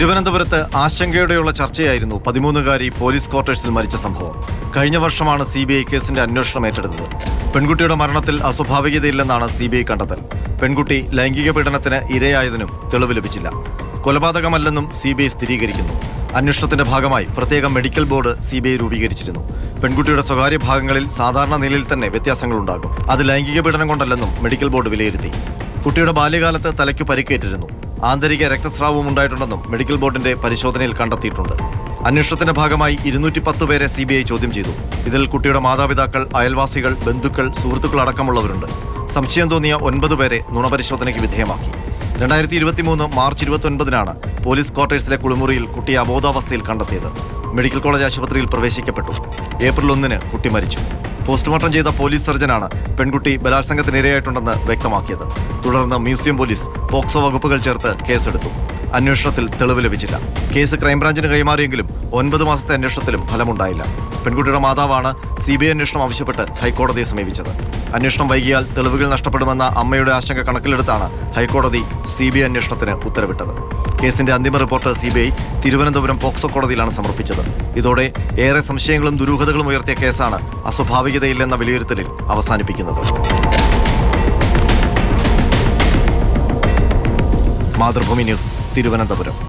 തിരുവനന്തപുരത്ത് ആശങ്കയോടെയുള്ള ചർച്ചയായിരുന്നു പതിമൂന്നുകാരി പോലീസ് ക്വാർട്ടേഴ്സിൽ മരിച്ച സംഭവം. കഴിഞ്ഞ വർഷമാണ് സി ബി ഐ കേസിന്റെ അന്വേഷണം ഏറ്റെടുത്തത്. പെൺകുട്ടിയുടെ മരണത്തിൽ അസ്വാഭാവികതയില്ലെന്നാണ് സി ബി ഐ കണ്ടെത്തൽ. പെൺകുട്ടി ലൈംഗിക പീഡനത്തിന് ഇരയായതിനും തെളിവ് ലഭിച്ചില്ല. കൊലപാതകമല്ലെന്നും സി ബി ഐ സ്ഥിരീകരിക്കുന്നു. അന്വേഷണത്തിന്റെ ഭാഗമായി പ്രത്യേക medical board C B I രൂപീകരിച്ചിരുന്നു. പെൺകുട്ടിയുടെ സ്വകാര്യ ഭാഗങ്ങളിൽ സാധാരണ നിലയിൽ തന്നെ വ്യത്യാസങ്ങളുണ്ടാകും. അത് ലൈംഗിക പീഡനം കൊണ്ടല്ലെന്നും മെഡിക്കൽ ബോർഡ് വിലയിരുത്തി. കുട്ടിയുടെ ബാല്യകാലത്ത് തലയ്ക്ക് പരിക്കേറ്റിരുന്നു. ആന്തരിക രക്തസ്രാവവും ഉണ്ടായിട്ടുണ്ടെന്നും മെഡിക്കൽ ബോർഡിന്റെ പരിശോധനയിൽ കണ്ടെത്തിയിട്ടുണ്ട്. അന്വേഷണത്തിന്റെ ഭാഗമായി ഇരുന്നൂറ്റി പത്ത് പേരെ സി ബി ഐ ചോദ്യം ചെയ്തു. ഇതിൽ കുട്ടിയുടെ മാതാപിതാക്കൾ അയൽവാസികൾ ബന്ധുക്കൾ സുഹൃത്തുക്കൾ അടക്കമുള്ളവരുണ്ട്. സംശയം തോന്നിയ ഒൻപത് പേരെ നുണപരിശോധനയ്ക്ക് വിധേയമാക്കി. രണ്ടായിരത്തി ഇരുപത്തിമൂന്ന് മാർച്ച് ഇരുപത്തൊൻപതിനാണ് പോലീസ് ക്വാർട്ടേഴ്സിലെ കുളിമുറിയിൽ കുട്ടിയെ അബോധാവസ്ഥയിൽ കണ്ടെത്തിയത്. മെഡിക്കൽ കോളേജ് ആശുപത്രിയിൽ പ്രവേശിക്കപ്പെട്ടു. ഏപ്രിൽ ഒന്നിന് കുട്ടി മരിച്ചു. പോസ്റ്റ്മോർട്ടം ചെയ്ത പോലീസ് സർജനാണ് പെൺകുട്ടി ബലാത്സംഗത്തിനിരയായിട്ടുണ്ടെന്ന് വ്യക്തമാക്കിയത്. തുടർന്ന് മ്യൂസിയം പോലീസ് പോക്സോ വകുപ്പുകൾ ചേർത്ത് കേസെടുത്തു. അന്വേഷണത്തിൽ തെളിവ് ലഭിച്ചില്ല. കേസ് ക്രൈംബ്രാഞ്ചിന് കൈമാറിയെങ്കിലും ഒൻപത് മാസത്തെ അന്വേഷണത്തിലും ഫലമുണ്ടായില്ല. പെൺകുട്ടിയുടെ മാതാവാണ് സി ബി ഐ അന്വേഷണം ആവശ്യപ്പെട്ട് ഹൈക്കോടതിയെ സമീപിച്ചത്. അന്വേഷണം വൈകിയാൽ തെളിവുകൾ നഷ്ടപ്പെടുമെന്ന അമ്മയുടെ ആശങ്ക കണക്കിലെടുത്താണ് ഹൈക്കോടതി സി ബി ഐ അന്വേഷണത്തിന് ഉത്തരവിട്ടത്. കേസിന്റെ അന്തിമ report C B I Thiruvananthapuram POCSO കോടതിയിലാണ് സമർപ്പിച്ചത്. ഇതോടെ ഏറെ സംശയങ്ങളും ദുരൂഹതകളും ഉയർത്തിയ കേസാണ് അസ്വാഭാവികതയില്ലെന്ന വിലയിരുത്തലിൽ അവസാനിപ്പിക്കുന്നത്. മാതൃഭൂമി ന്യൂസ്. തിരുവനന്തപുരം.